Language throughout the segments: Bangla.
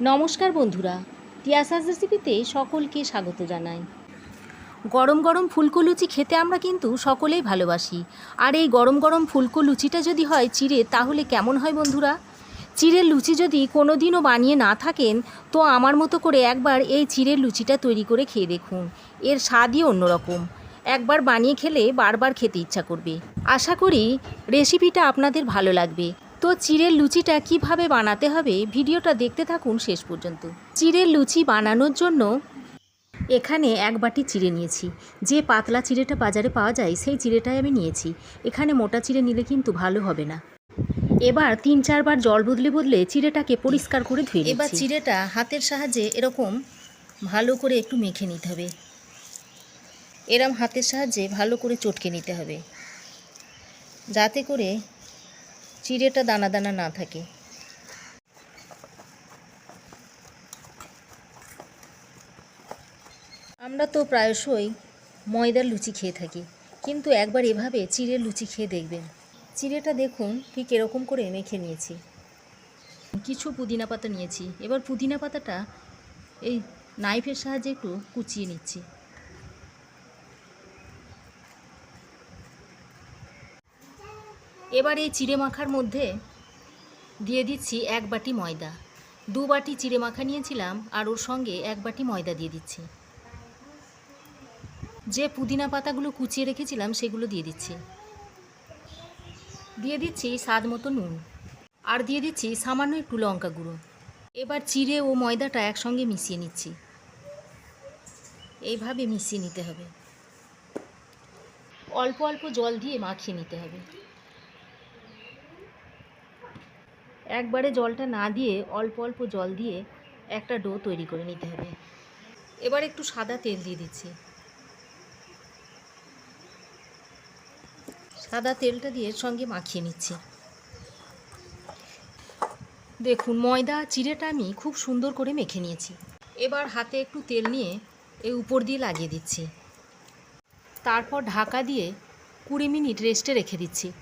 নমস্কার বন্ধুরা টিয়াসাস রেসিপিতে সকলকে স্বাগত জানাই। গরম গরম ফুলকো লুচি খেতে আমরা কিন্তু সকলেই ভালোবাসি। আর এই গরম গরম ফুলকো লুচিটা যদি হয় চিড়ে, তাহলে কেমন হয় বন্ধুরা? চিড়ের লুচি যদি কোনো দিনও বানিয়ে না থাকেন, তো আমার মতো করে একবার এই চিড়ের লুচিটা তৈরি করে খেয়ে দেখুন। এর স্বাদই অন্যরকম। একবার বানিয়ে খেলে বারবার খেতে ইচ্ছা করবে। আশা করি রেসিপিটা আপনাদের ভালো লাগবে। তো চিড়ের লুচিটা কীভাবে বানাতে হবে ভিডিওটা দেখতে থাকুন শেষ পর্যন্ত। চিড়ের লুচি বানানোর জন্য এখানে এক বাটি চিড়ে নিয়েছি। যে পাতলা চিড়েটা বাজারে পাওয়া যায় সেই চিড়েটাই আমি নিয়েছি। এখানে মোটা চিড়ে নিলে কিন্তু ভালো হবে না। এবার তিন চারবার জল বদলে বদলে চিড়েটাকে পরিষ্কার করে ধুয়ে এবার চিড়েটা হাতের সাহায্যে এরকম ভালো করে একটু মেখে নিতে হবে। এরম হাতের সাহায্যে ভালো করে চটকে নিতে হবে। যাতে করে চিড়েটা দানা দানা না থাকে। আমরা তো প্রায়শই ময়দার লুচি খেয়ে থাকি, কিন্তু একবার এভাবে চিড়ের লুচি খেয়ে দেখবেন। চিড়েটা দেখুন ঠিক এরকম করে মেখে নিয়েছি। কিছু পুদিনা পাতা নিয়েছি, এবার পুদিনা পাতাটা এই নাইফের সাহায্যে একটু কুচিয়ে নিচ্ছি। এবার এই চিড়ে মাখার মধ্যে দিয়ে দিচ্ছি এক বাটি ময়দা। দু বাটি চিড়ে মাখা নিয়েছিলাম আর ওর সঙ্গে এক বাটি ময়দা দিয়ে দিচ্ছি। যে পুদিনা পাতাগুলো কুচিয়ে রেখেছিলাম সেগুলো দিয়ে দিচ্ছি। দিয়ে দিচ্ছি স্বাদ মতো নুন। আর দিয়ে দিচ্ছি সামান্য একটু লঙ্কা গুঁড়ো। এবার চিড়ে ও ময়দাটা একসঙ্গে মিশিয়ে নিচ্ছি। এইভাবে মিশিয়ে নিতে হবে। অল্প অল্প জল দিয়ে মাখিয়ে নিতে হবে। একবারে জলটা না দিয়ে অল্প অল্প জল দিয়ে একটা ডো তৈরি করে নিতে হবে। এবার একটু সাদা তেল দিয়ে দিচ্ছি। সাদা তেলটা দিয়ে সঙ্গে মাখিয়ে নিচ্ছি। দেখুন, ময়দা, চিড়েটা আমি খুব সুন্দর করে মেখে নিয়েছি। এবার হাতে একটু তেল নিয়ে এই উপর দিয়ে লাগিয়ে দিচ্ছি। তারপর ঢাকা দিয়ে কুড়ি মিনিট রেস্টে রেখে দিচ্ছি।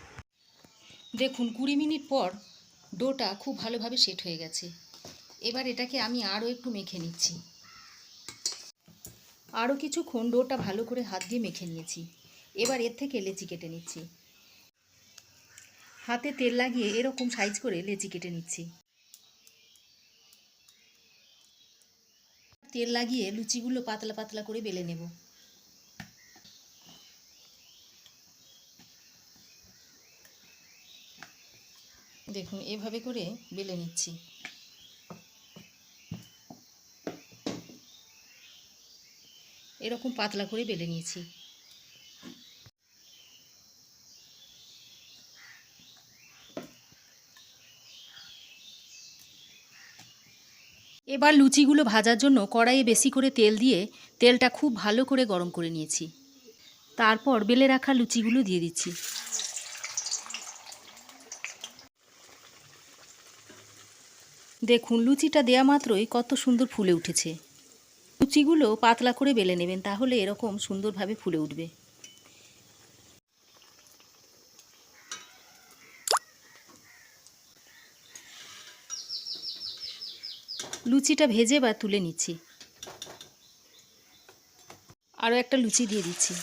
দেখুন, কুড়ি মিনিট পর ডোটা খুব ভালোভাবে সেট হয়ে গেছে। এবার এটাকে আমি আরও একটু মেখে নিচ্ছি। আরও কিছুক্ষণ ডোটা ভালো করে হাত দিয়ে মেখে নিয়েছি। এবার এর থেকে লেচি কেটে নিচ্ছি। হাতে তেল লাগিয়ে এরকম সাইজ করে লেচি কেটে নিচ্ছি। তেল লাগিয়ে লুচিগুলো পাতলা পাতলা করে বেলে নেব। দেখুন, এভাবে করে বেলে নিচ্ছি। এরকম পাতলা করে বেলে নিয়েছি। এবার লুচিগুলো ভাজার জন্য কড়াইয়ে বেশি করে তেল দিয়ে তেলটা খুব ভালো করে গরম করে নিয়েছি। তারপর বেলে রাখা লুচিগুলো দিয়ে দিচ্ছি। দেখুন, লুচিটা দেয়া মাত্রই কত সুন্দর ফুলে উঠেছে। লুচিগুলো পাতলা করে বেলে নেবেন, তাহলে এরকম সুন্দরভাবে ফুলে উঠবে। লুচিটা ভেজে বা তুলে নিচ্ছি। আরও একটা লুচি দিয়ে দিচ্ছি।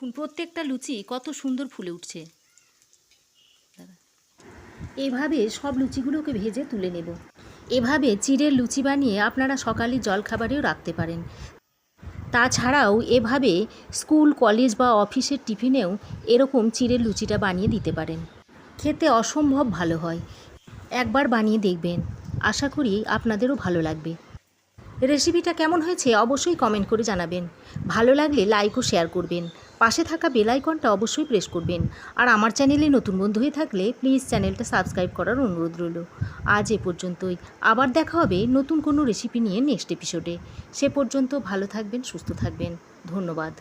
দেখুন, প্রত্যেকটা লুচি কত সুন্দর ফুলে উঠছে। এভাবে সব লুচিগুলোকে ভেজে তুলে নেব। এভাবে চিড়ের লুচি বানিয়ে আপনারা সকালে জলখাবারেও রাখতে পারেন। তাছাড়াও এভাবে স্কুল, কলেজ বা অফিসের টিফিনেও এরকম চিড়ের লুচিটা বানিয়ে দিতে পারেন। খেতে অসম্ভব ভালো হয়। একবার বানিয়ে দেখবেন। আশা করি আপনাদেরও ভালো লাগবে। রেসিপিটা কেমন হয়েছে অবশ্যই কমেন্ট করে জানাবেন। ভালো লাগলে লাইক ও শেয়ার করবেন। পাশে থাকা বেলাইকনটা অবশ্যই প্রেস করবেন। আর আমার চ্যানেলে নতুন বন্ধু হয়ে থাকলে প্লিজ চ্যানেলটা সাবস্ক্রাইব করার অনুরোধ রইল। আজ এ পর্যন্তই। আবার দেখা হবে নতুন কোনো রেসিপি নিয়ে নেক্সট এপিসোডে সে পর্যন্ত ভালো থাকবেন, সুস্থ থাকবেন। ধন্যবাদ।